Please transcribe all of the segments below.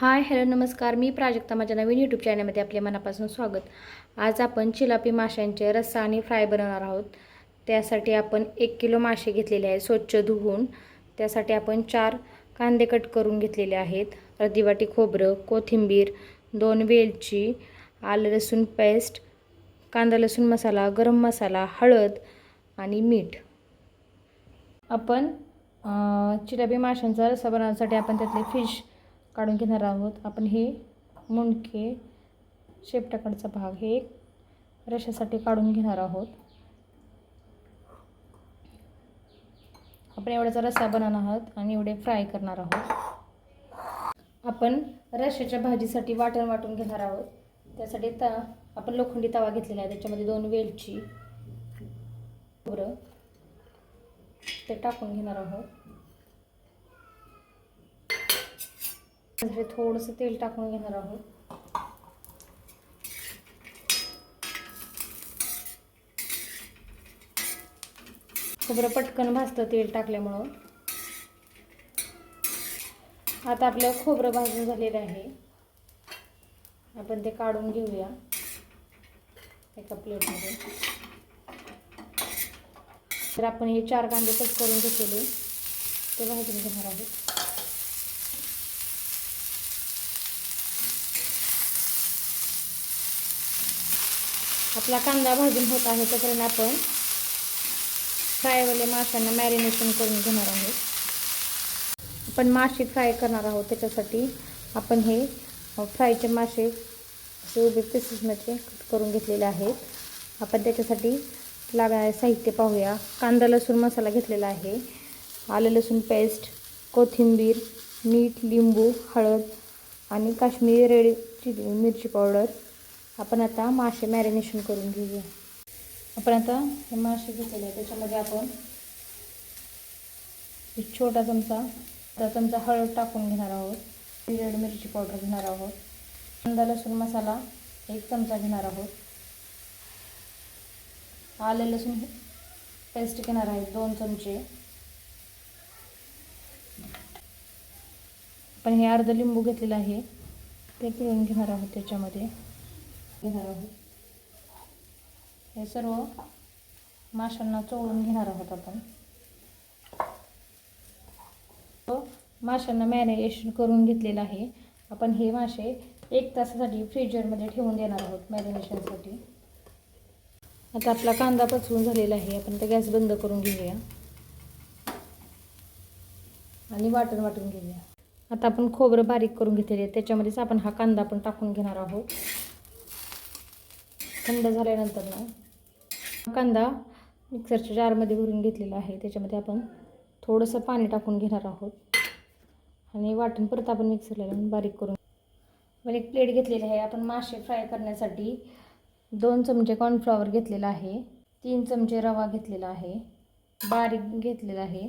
Hi hello नमस्कार. मी प्राजक्ता. माझ्या नवीन YouTube चॅनलमध्ये आपले मनापासून स्वागत. आज आपण चिलापी माशांचे रस्सा आणि फ्राय बनवणार आहोत. त्यासाठी आपण एक किलो मासे घेतलेले आहे स्वच्छ धुवून. त्यासाठी आपण चार कांदे कट करून घेतलेले आहेत. अर्धी वाटी खोबरं कोथिंबीर दोन वेलची आलं लसूण पेस्ट कांदा लसूण मसाला गरम मसाला हळद आणि मीठ. आपण चिलापी माशांचा रस्सा बनवण्यासाठी आपण त्यातले फिश काढून घेणार आहोत. आपण हे मुंडके शेपटाकडचा भाग हे रशासाठी काढून घेणार आहोत. आपण एवढ्याचा रस्सा बनवणार आहोत आणि एवढे फ्राय करणार आहोत. आपण रश्याच्या भाजीसाठी वाटण वाटून घेणार आहोत. त्यासाठी ता आपण लोखंडी तवा घेतलेला आहे. त्याच्यामध्ये दोन वेलची खोबरं ते टाकून घेणार आहोत. हे थोडंसं तेल टाकून घेणार आहोत. खोबरं पटकन भाजतं तेल टाकल्यामुळं. आता आपलं खोबरं भाजून झालेलं आहे. आपण ते काढून घेऊया एका प्लेटमध्ये. तर आपण हे चार कांदे कट करून घेतलेले ते भाजून घेणार आहोत. आपला कांदा भाजून होत आहे तोपर्यंत आपण फ्रायवाले माशांना मॅरिनेशन करून घेणार आहोत. आपण मासे फ्राय करणार आहोत त्याच्यासाठी आपण हे फ्रायचे मासे असे उभे पीसेसमध्ये कट करून घेतलेले आहेत. आपण त्याच्यासाठी लागणारे साहित्य पाहूया. कांदा लसूण मसाला घेतलेला आहे. आलं लसूण पेस्ट कोथिंबीर मीठ लिंबू हळद आणि काश्मीरी रेड चिली मिरची पावडर आपण आता मासे मॅरिनेशन करून घेऊया. आपण आता हे मासे घेतलेले आहे त्याच्यामध्ये आपण एक छोटा चमचा अर्धा चमचा हळद टाकून घेणार आहोत. रेड मिरची पावडर घेणार आहोत. कांदा लसूण मसाला एक चमचा घेणार आहोत. आले लसूण पेस्ट घेणार आहे दोन चमचे. आपण हे अर्ध लिंबू घेतलेलं आहे. ते पिळून घेणार आहोत त्याच्यामध्ये. घेणार आहोत. हे सर्व माशांना चोळून घेणार आहोत आपण. हो, माशांना मॅरिनेशन करून घेतलेलं आहे. आपण हे मासे एक तासासाठी फ्रीजरमध्ये ठेवून देणार आहोत मॅरिनेशनसाठी आता आपला कांदा पचवून झालेला आहे. आपण ते गॅस बंद करून घेऊया. आणि वाटण वाटून घेऊया. आता आपण खोबरं बारीक करून घेतलेले आहे. त्याच्यामध्येच आपण हा कांदा पण टाकून घेणार आहोत. थंड झाल्यानंतर ना हा कांदा मिक्सरच्या जारमध्ये भरून घेतलेला आहे. त्याच्यामध्ये आपण थोडंसं पाणी टाकून घेणार आहोत. आणि वाटण परत आपण मिक्सरला लावून बारीक करून मग एक प्लेट घेतलेली आहे. आपण मासे फ्राय करण्यासाठी दोन चमचे कॉर्नफ्लॉवर घेतलेला आहे. तीन चमचे रवा घेतलेला आहे. बारीक घेतलेला आहे.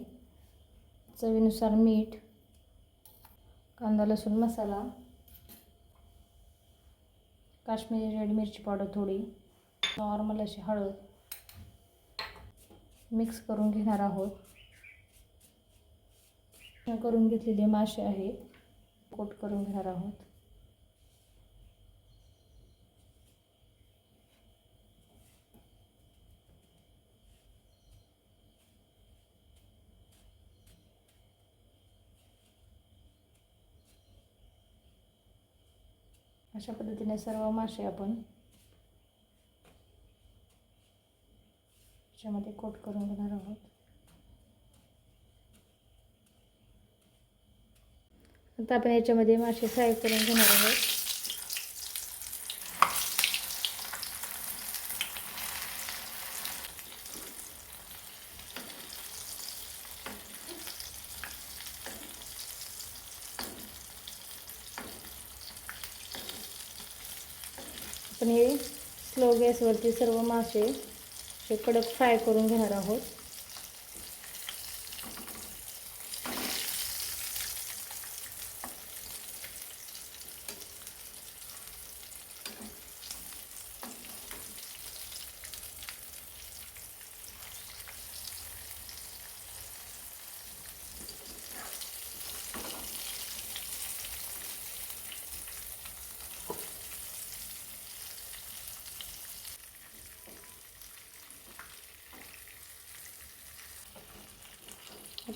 चवीनुसार मीठ कांदा लसूण मसाला काश्मीरी रेड मिरची पावडर थोडी नॉर्मल अशी हळद मिक्स करून घेणार आहोत. करून घेतलेले मासे आहे कोट करून घेणार आहोत. अशा पद्धतीने सर्व मासे आपण त्याच्यामध्ये कोट करून घेणार आहोत. आता आपण याच्यामध्ये मासे फ्राय करून घेणार आहोत. पण हे स्लो गॅसवरती सर्व मासे हे कडक फ्राय करून घेणार आहोत.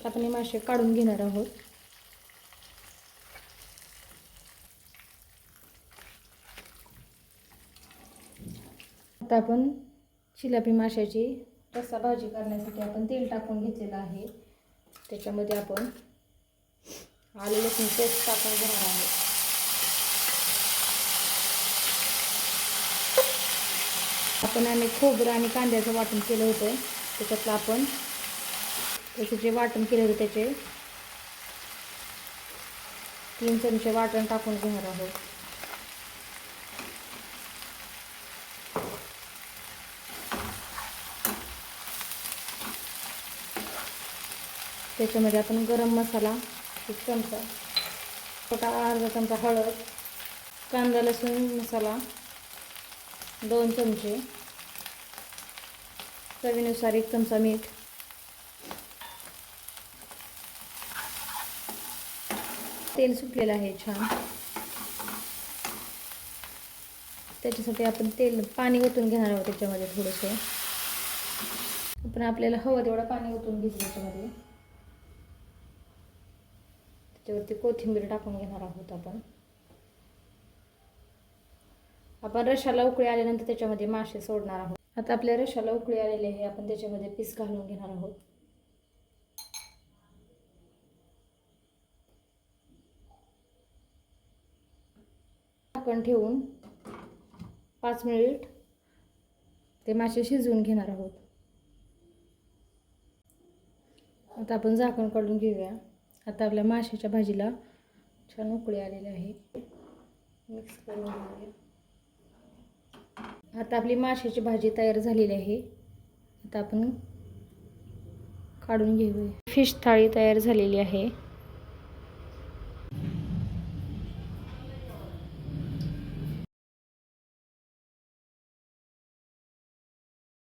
आपण हे मासे काढून घेणार आहोत. आता आपण चिलापी माशाची रस्सा भाजी करण्यासाठी आपण तेल टाकून घेतलेलं आहे. त्याच्यामध्ये आपण आलू लसूण पेस्ट टाकून घेणार आहोत. आपण आम्ही खोबरं आणि कांद्याचं वाटण केलं होतं. त्याच्यातलं आपण त्याचे जे वाटण केले होते त्याचे तीन चमचे वाटण टाकून घेणार आहोत. त्याच्यामध्ये आपण गरम मसाला एक चमचा छोटा अर्धा चमचा हळद कांदा लसूण मसाला दोन चमचे चवीनुसार एक चमचा मीठ तेल सुटलेलं आहे छान. त्याच्यासाठी आपण तेल पाणी ओतून घेणार आहोत त्याच्यामध्ये थोडंसं. आपण आपल्याला हवं तेवढं पाणी ओतून घेतलं त्याच्यामध्ये. त्याच्यावरती कोथिंबीर टाकून घेणार आहोत आपण. आपण रशाला उकळी आल्यानंतर त्याच्यामध्ये मासे सोडणार आहोत. आता आपल्या रशाला उकळी आलेली आहे आपण त्याच्यामध्ये पीस घालून घेणार आहोत. झाकण ठेवून पाच मिनिट ते मासे शिजवून घेणार आहोत. आता आपण झाकण काढून घेऊया. आता आपल्या माशाच्या भाजीला छान उकळी आलेली आहे. मिक्स करून घेऊया. आता आपली माशाची भाजी तयार झालेली आहे. आता आपण काढून घेऊया. फिश थाळी तयार झालेली आहे.